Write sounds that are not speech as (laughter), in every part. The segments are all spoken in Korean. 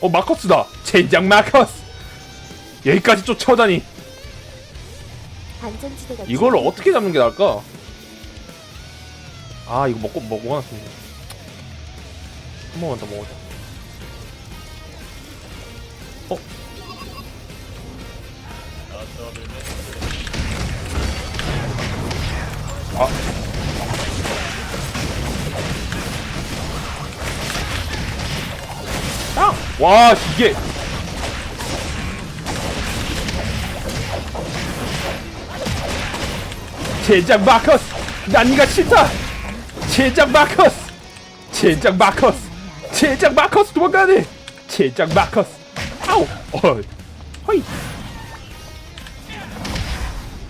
어 마커스다. 젠장 마커스. 여기까지 쫓아오다니. 안전지대가 이걸 어떻게 잡는 게 나을까? 아 이거 먹고 먹 먹어놨습니다. 한 번만 더 먹어자. 어? 아 와 이게. 제작 마커스 난 니가 싫다. 제작 마커스 제작 마커스 제작 마커스 도망가야 돼 제작 마커스 아우 어 허이.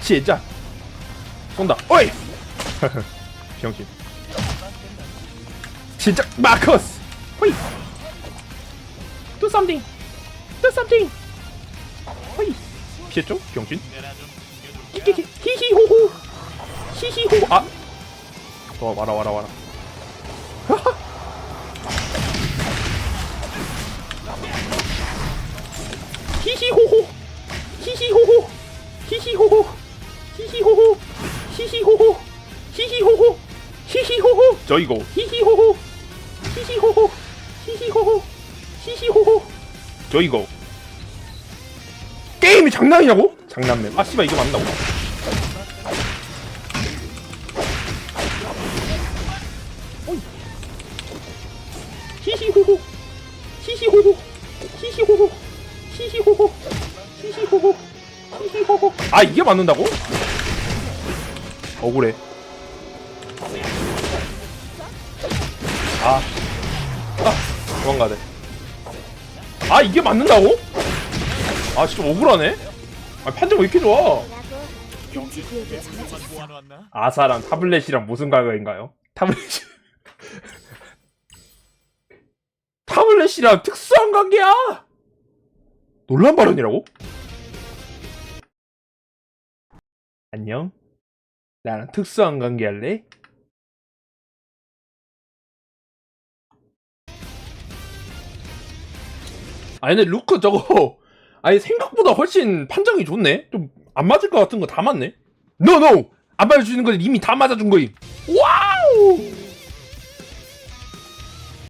제작. 쏜다 어이. (laughs) 병신. 제작 마커스 허이 do something do something 허이 피했죠 병신 히히히 히히호호 히히호 아 어, 와라 와라 와라 히히호호 히히호호 히히호호 히히호호 히히호호 히히호호 히히호호 저이고 히히호호 히히호호 히히호호 히히호호. 저이고 게임이 장난이냐고? 장난맨. 아 씨발 이게 맞는다고? 히히호호. 히히호호. 히히호호. 히히호호. 히히호호. 히히호호. 아 이게 맞는다고? 억울해. 아, 아 도망가야 돼 아 이게 맞는다고? 아 진짜 억울하네 아 판정 왜 이렇게 좋아. 아사랑 타블렛이랑 무슨 관계인가요? 타블렛 (laughs) 타블렛이랑 특수한 관계야 논란 발언이라고? 안녕 나랑 특수한 관계 할래? 아니 근데 루크 저거 (laughs) 아니 생각보다 훨씬 판정이 좋네? 좀 안 맞을 것 같은 거 다 맞네? 노노 안 맞아주는 건 이미 다 맞아준 거임. 와우